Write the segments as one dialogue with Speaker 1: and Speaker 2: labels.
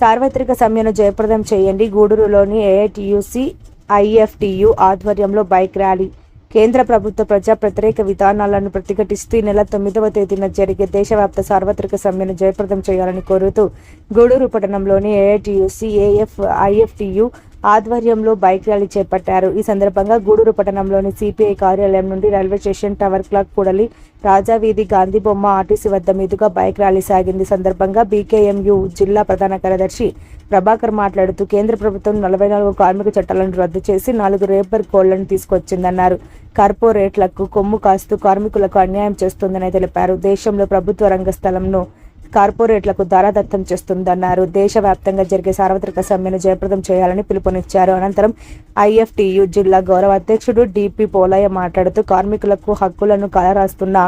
Speaker 1: సార్వత్రిక సమ్మెను జయప్రదం చేయండి. గూడూరులోని ఏఐటియుసి ఐఎఫ్టియు ఆధ్వర్యంలో బైక్ ర్యాలీ. కేంద్ర ప్రభుత్వ ప్రజా వ్యతిరేక విధానాలను ప్రతిఘటిస్తూ ఈ నెల తొమ్మిదవ తేదీన జరిగే దేశవ్యాప్త సార్వత్రిక సమ్మెను జయప్రదం చేయాలని కోరుతూ గూడూరు పట్టణంలోని ఏఐటియుసి ఏఎఫ్ ఐఎఫ్టియు ఆధ్వర్యంలో బైక్ ర్యాలీ చేపట్టారు. ఈ సందర్భంగా గూడూరు పట్టణంలోని సిపిఐ కార్యాలయం నుండి రైల్వే స్టేషన్ టవర్ క్లాక్ కూడలి రాజావీధి గాంధీ బొమ్మ ఆర్టీసీ వద్ద మీదుగా బైక్ ర్యాలీ సాగింది. సందర్భంగా బీకేఎంయు జిల్లా ప్రధాన కార్యదర్శి ప్రభాకర్ మాట్లాడుతూ కేంద్ర ప్రభుత్వం నలభై నాలుగు కార్మిక చట్టాలను రద్దు చేసి నాలుగు రేపర్ కోళ్ళను తీసుకొచ్చిందన్నారు. కార్పొరేట్లకు కొమ్ము కాస్తూ కార్మికులకు అన్యాయం చేస్తుందని తెలిపారు. దేశంలో ప్రభుత్వ రంగ స్థలంను కార్పొరేట్లకు దారాదత్తం చేస్తుందన్నారు. దేశవ్యాప్తంగా జరిగే సార్వత్రిక సమ్మెను జయప్రదం చేయాలని పిలుపునిచ్చారు. అనంతరం ఐఎఫ్టియు జిల్లా గౌరవ అధ్యక్షుడు డిపి పోలయ్య మాట్లాడుతూ కార్మికులకు హక్కులను కలరాస్తున్న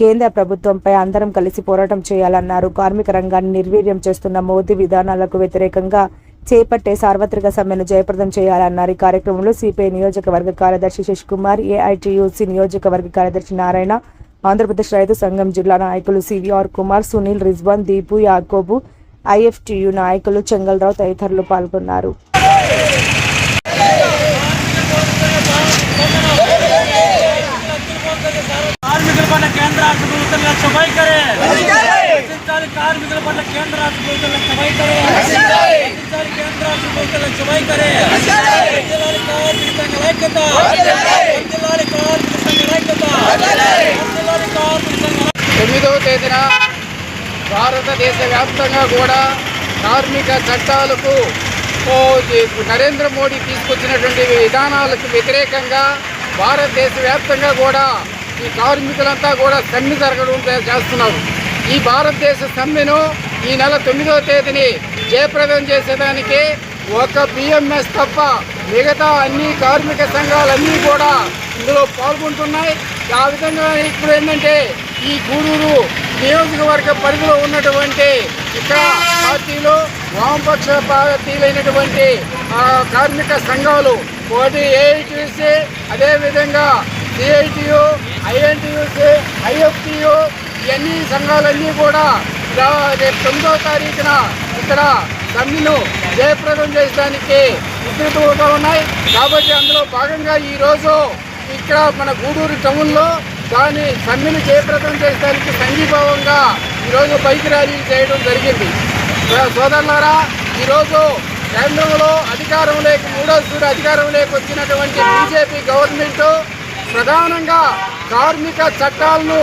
Speaker 1: కేంద్ర ప్రభుత్వంపై అందరం కలిసి పోరాటం చేయాలన్నారు. కార్మిక రంగాన్ని నిర్వీర్యం చేస్తున్న మోదీ విధానాలకు వ్యతిరేకంగా చేపట్టే సార్వత్రిక సమ్మెను జయప్రదం చేయాలన్నారు. ఈ కార్యక్రమంలో సిపిఐ నియోజకవర్గ కార్యదర్శి శశికుమార్ ఏఐటియుసి నియోజకవర్గ కార్యదర్శి నారాయణ ఆంధ్రప్రదేశ్ రైతు సంఘం జిల్లా నాయకులు సివిఆర్ కుమార్ సునీల్ రిజ్వాన్ దీపు యాకోబు ఐఎఫ్టియు నాయకులు చెంగల్రావు తదితరులు పాల్గొన్నారు.
Speaker 2: కార్మికుల పట్ల కేంద్ర రాష్ట్ర ప్రభుత్వం రక్షించాలి కార్మికుల పట్ల కేంద్ర రాష్ట్ర ప్రభుత్వం లక్ష వైఖరి రక్షించాలి కేంద్ర రాష్ట్ర ప్రభుత్వం లక్ష వైఖరి వర్ధిల్లాలి కార్మిక సంఘ ఐక్యత. వర్ధిల్లాలి కార్మిక సంఘ ఐక్యత. వర్ధిల్లాలి కార్మిక సంఘ
Speaker 3: తొమ్మిదవ తేదీన భారతదేశ వ్యాప్తంగా కూడా కార్మిక చట్టాలకు నరేంద్ర మోడీ తీసుకొచ్చినటువంటి విధానాలకు వ్యతిరేకంగా భారతదేశ వ్యాప్తంగా కూడా ఈ కార్మికులంతా కూడా సమ్మె జరగడం చేస్తున్నారు. ఈ భారతదేశ సమ్మెను ఈ నెల తొమ్మిదవ తేదీని జయప్రదం చేసేదానికి ఒక బిఎంఎస్ తప్ప మిగతా అన్ని కార్మిక సంఘాలన్నీ కూడా ఇందులో పాల్గొంటున్నాయి. ఆ విధంగా ఇప్పుడు ఏంటంటే ఈ గూడూరు నియోజకవర్గ పరిధిలో ఉన్నటువంటి ఇక్కడ పార్టీలు వామపక్ష పార్టీలైనటువంటి కార్మిక సంఘాలు ఒకటి ఏఐటీసీ అదేవిధంగా సిఐటియు ఐఎన్టీయూసీ ఐఎఫ్టియు ఇవన్నీ సంఘాలన్నీ కూడా రేపు తొమ్మిదవ తారీఖున ఇక్కడ సమ్మెను జయప్రదం చేయడానికి ఉద్యోగంగా ఉన్నాయి. కాబట్టి అందులో భాగంగా ఈరోజు ఇక్కడ మన గూడూరు టౌన్లో దాని సమ్మెను జయప్రదం చేయడానికి సంఘీభావంగా ఈరోజు బైక్ ర్యాలీ చేయడం జరిగింది. సోదరులారా ఈరోజు కేంద్రంలో అధికారం అధికారంలోకి మూడోసారి అధికారంలోకి వచ్చినటువంటి బీజేపీ గవర్నమెంట్ ప్రధానంగా కార్మిక చట్టాలను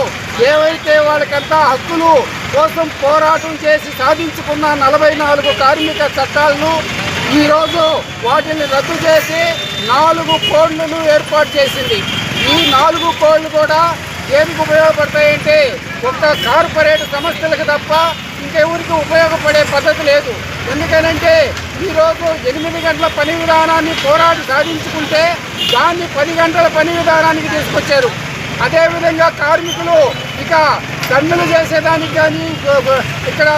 Speaker 3: ఏవైతే వాళ్ళకంతా హక్కులు కోసం పోరాటం చేసి సాధించుకున్న నలభై నాలుగు కార్మిక చట్టాలను ఈరోజు వాటిని రద్దు చేసి నాలుగు కోళ్ళను ఏర్పాటు చేసింది. ఈ నాలుగు కోళ్ళు కూడా దేనికి ఉపయోగపడతాయంటే ఒక్క కార్పొరేట్ సంస్థలకు తప్ప ఇంకెవరికి ఉపయోగపడే పద్ధతి లేదు. ఎందుకనంటే ఈరోజు ఎనిమిది గంటల పని విధానాన్ని పోరాడి సాధించుకుంటే దాన్ని పది గంటల పని విధానానికి తీసుకొచ్చారు. అదేవిధంగా కార్మికులు ఇక సమ్మెలు చేసేదానికి కానీ ఇక్కడ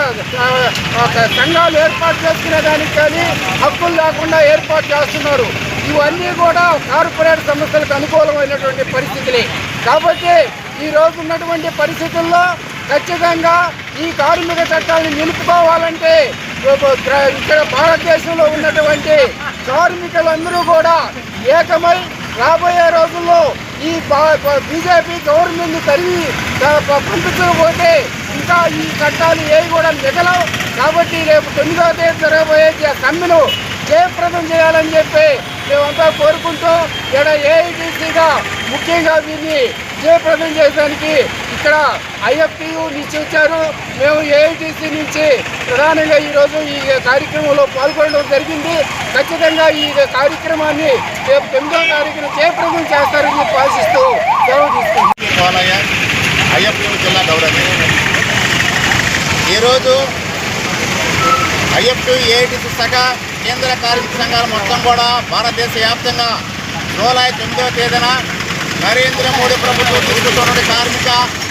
Speaker 3: సంఘాలు ఏర్పాటు చేసుకునే దానికి కానీ హక్కులు లేకుండా ఏర్పాటు చేస్తున్నారు. ఇవన్నీ కూడా కార్పొరేట్ సంస్థలకు అనుకూలమైనటువంటి పరిస్థితులే. కాబట్టి ఈ రోజు ఉన్నటువంటి పరిస్థితుల్లో ఖచ్చితంగా ఈ కార్మిక చట్టాన్ని నిలుపుకోవాలంటే ఇక్కడ భారతదేశంలో ఉన్నటువంటి కార్మికులందరూ కూడా ఏకమై రాబోయే రోజుల్లో ఈ బీజేపీ గవర్నమెంట్ తరిగి ప- పోతే పంపించకపోతే ఇంకా ఈ చట్టాలు ఏవి కూడా మిగలవు. కాబట్టి రేపు తొమ్మిదో తేదీ జరగబోయే జ- సమ్మెను జయప్రదం చేయాలని చెప్పి మేమంతా కోరుకుంటూ ఇక్కడ ఏఐటీసీగా ముఖ్యంగా వీరిని జయప్రదం చేయడానికి ఇక్కడ ఐఎఫ్టియు నుంచి వచ్చారు మేము ఏఐటీసీ నుంచి ప్రధానంగా ఈరోజు ఈ కార్యక్రమంలో పాల్గొనడం జరిగింది. ఖచ్చితంగా ఈ కార్యక్రమాన్ని రేపు తొమ్మిదో తారీఖున జయప్రదం చేస్తారని చెప్పి ఆశిస్తూ సెలవు తీసుకుంటున్నాం.
Speaker 4: జిల్లా గౌరవం ఈరోజు ఐఎఫ్టీ ఏఐటీసీ శాఖ కేంద్ర కార్మిక సంఘాలు మొత్తం కూడా భారతదేశ వ్యాప్తంగా జూలై తొమ్మిదవ తేదీన నరేంద్ర మోడీ ప్రభుత్వం తీసుకుంటున్న కార్మిక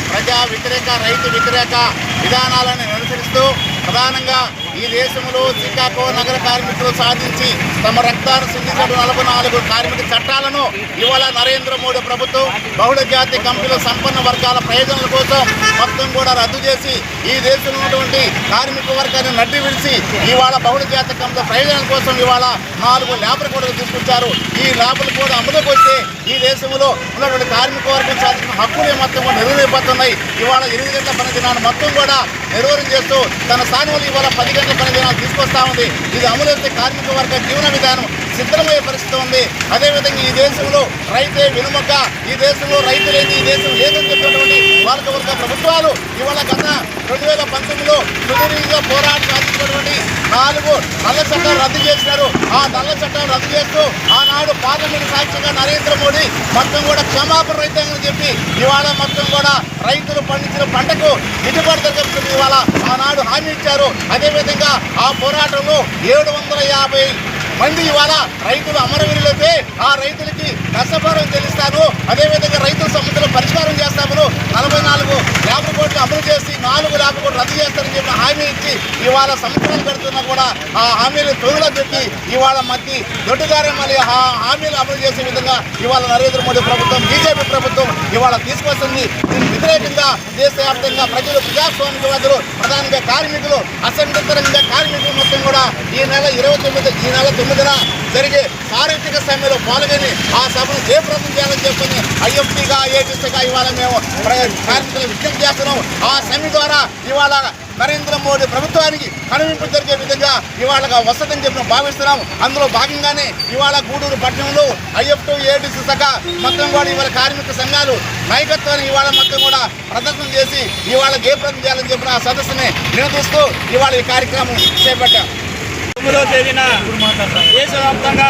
Speaker 4: ప్రజా వ్యతిరేక రైతు వ్యతిరేక విధానాలను ఆచరిస్తూ ప్రధానంగా ఈ దేశంలో శ్రీకాకుళం నగర కార్మికులు సాధించి తమ రక్తాన్ని సిందించిన నలభై నాలుగు కార్మిక చట్టాలను ఇవాళ నరేంద్ర మోడీ ప్రభుత్వం బహుళ జాతి కంపెనీల సంపన్న వర్గాల ప్రయోజనాల కోసం మొత్తం కూడా రద్దు చేసి ఈ దేశంలో ఉన్నటువంటి కార్మిక వర్గాన్ని నడ్డి విడిచి ఇవాళ బహుళ జాతి కంపెనీల ప్రయోజనాల కోసం ఇవాళ నాలుగు లేబర్ కోడ్లు తీసుకొచ్చారు. ఈ లేబర్ కోడ్ అమలుకు వస్తే ఈ దేశంలో ఉన్నటువంటి కార్మిక వర్గం సాధించిన హక్కులే మొత్తం కూడా నెరవేరిపోతున్నాయి ఇవాళ ఎనిమిది గంటల పని దినాన్ని మొత్తం కూడా నిర్వహణ చేస్తూ తన స్థానంలో ఇవాళ పది గంటల పని దినాలు తీసుకొస్తా ఉంది. ఇది అమలు చేస్తే కార్మిక వర్గ జీవన విధానం సిద్ధమయ్యే పరిస్థితి ఉంది. అదేవిధంగా ఈ దేశంలో రైతే వెనుమక ఈ దేశంలో రైతు లేని ఈ దేశం లేదని చెప్పినటువంటి పాలక వర్గ ప్రభుత్వాలు ఇవాళ గత రెండు వేల పంతొమ్మిదిలో సుదీర్ఘంగా పోరాటం సాధించినటువంటి చట్టం రద్దు చేసినారు. ఆ నల్ల చట్టం రద్దు చేస్తూ ఆనాడు పార్లమెంట్ సాక్ష్యంగా నరేంద్ర మోడీ మొత్తం కూడా క్షమాపణ రైతాంగం చెప్పి ఇవాళ మొత్తం కూడా రైతులు పండించిన పంటకు గిట్టుబాటు ధర చెప్తుంది ఇవాళ ఆనాడు హామీ ఇచ్చారు. అదేవిధంగా ఆ పోరాటంలో ఏడు వందల యాభై మంది ఇవాళ రైతులు అమరవీరులైతే ఆ రైతులకి నష్టపరం చెల్లిస్తాను. అదేవిధంగా రైతుల సమస్యలు పరిష్కారం చేస్తామను నలభై నాలుగు ల్యాబ్ కోట్లు అమలు చేసి నాలుగు ల్యాబ్ కోట్లు రద్దు చేస్తారని చెప్పి హామీ ఇచ్చి ఇవాళ సంవత్సరాలు పెడుతున్నా కూడా ఆ హామీలు తొలిలో పెట్టి ఇవాళ మధ్య దొడ్డుగారే మళ్ళీ ఆ హామీలు అమలు చేసే విధంగా ఇవాళ నరేంద్ర మోడీ ప్రభుత్వం బీజేపీ ప్రభుత్వం ఇవాళ తీసుకొస్తుంది. దీనికి వ్యతిరేకంగా దేశవ్యాప్తంగా ప్రజలు ప్రజాస్వామ్యవాదులు ప్రధానంగా కార్మికులు అసంఘటితంగా కార్మికులు మొత్తం కూడా ఈ నెల ఇరవై తొమ్మిది ఈ నెల తొమ్మిదిన జరిగే సార్వత్రిక సమ్మెలో పాల్గొని ఆ సభను జయప్రదం చేయాలని చెప్పని ఐఎఫ్టీగా ఏటీసీగా ఇవాళ మేము కార్మికులు విజ్ఞప్తి చేస్తున్నాం. ఆ సమ్మె ద్వారా ఇవాళ నరేంద్ర మోడీ ప్రభుత్వానికి కనువింపు జరిగే విధంగా ఇవాళ వస్తుందని చెప్పి భావిస్తున్నాం. అందులో భాగంగానే ఇవాళ గూడూరు పట్టణంలో ఐఎఫ్టీ ఏటీసీ శాఖ మొత్తం కూడా ఇవాళ కార్మిక సంఘాలు నాయకత్వాన్ని ఇవాళ మొత్తం కూడా ప్రదర్శన చేసి ఇవాళ జయప్రదం చేయాలని చెప్పిన ఆ సదస్సుని నిలదీస్తూ ఇవాళ ఈ కార్యక్రమం చేపట్టాం.
Speaker 2: తొమ్మిదవ తేదీన దేశవ్యాప్తంగా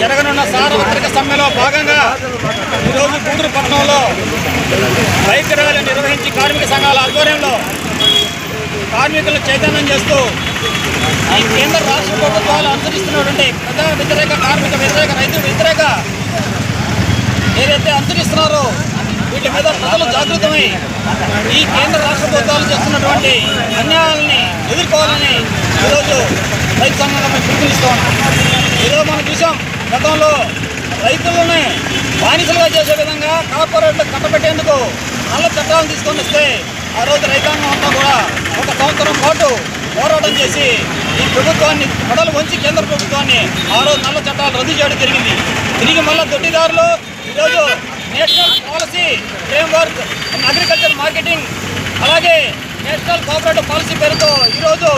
Speaker 2: జరగనున్న సార్వత్రిక సమ్మెలో భాగంగా ఈరోజు గూడూరు పట్టణంలో బైక్ ర్యాలీ నిర్వహించి కార్మిక సంఘాల ఆధ్వర్యంలో కార్మికులను చైతన్యం చేస్తూ ఈ కేంద్ర రాష్ట్ర ప్రభుత్వాలు అనుసరిస్తున్నటువంటి ప్రజా వ్యతిరేక కార్మిక వ్యతిరేక రైతు వ్యతిరేక ఏదైతే అనుసరిస్తున్నారో వీటి మీద ప్రజలు జాగృతమై ఈ కేంద్ర రాష్ట్ర ప్రభుత్వాలు చేస్తున్నటువంటి అన్యాయాలని ఎదుర్కోవాలని ఈరోజు రైతు సంఘంగా మేము పిలుపునిస్తూ ఉన్నాం. ఈరోజు మనం చూసాం గతంలో రైతులని బానిసలుగా చేసే విధంగా కార్పొరేట్లు కట్టబెట్టేందుకు నల్ల చట్టాలను తీసుకొని వస్తే ఆ రోజు రైతాంగం అంతా కూడా ఒక సంవత్సరం పాటు పోరాటం చేసి ఈ ప్రభుత్వాన్ని కడలు వంచి కేంద్ర ప్రభుత్వాన్ని ఆ రోజు నల్ల చట్టాలు రద్దు చేయడం జరిగింది. తిరిగి మళ్ళీ దొడ్డిదారులు ఈరోజు national policy framework and agriculture marketing అలాగే నేషనల్ కోఆపరేటివ్ పాలసీ పేరుతో ఈరోజు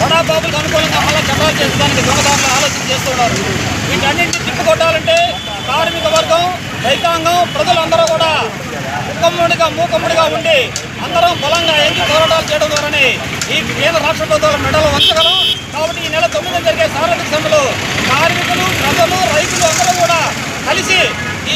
Speaker 2: బడా బాబులకు అనుకూలంగా మళ్ళీ చట్టాలు చేసడానికి దొంగదారులు ఆలోచన చేస్తున్నారు వీటన్నింటినీ తిప్పుకొట్టాలంటే కార్మిక వర్గం రైతాంగం ప్రజలందరూ కూడా ముఖమ్ముడిగా మూకమ్ముడిగా ఉండి అందరం బలంగా ఎంచి పోరాటాలు చేయడం ద్వారానే ఈ కేంద్ర రాష్ట్ర ప్రభుత్వాల మెడలు వంచగలం. కాబట్టి ఈ నెల తొమ్మిది జరిగే సార్వత్రిక సమ్మెలో కార్మికులు ప్రజలు రైతులు అందరూ కూడా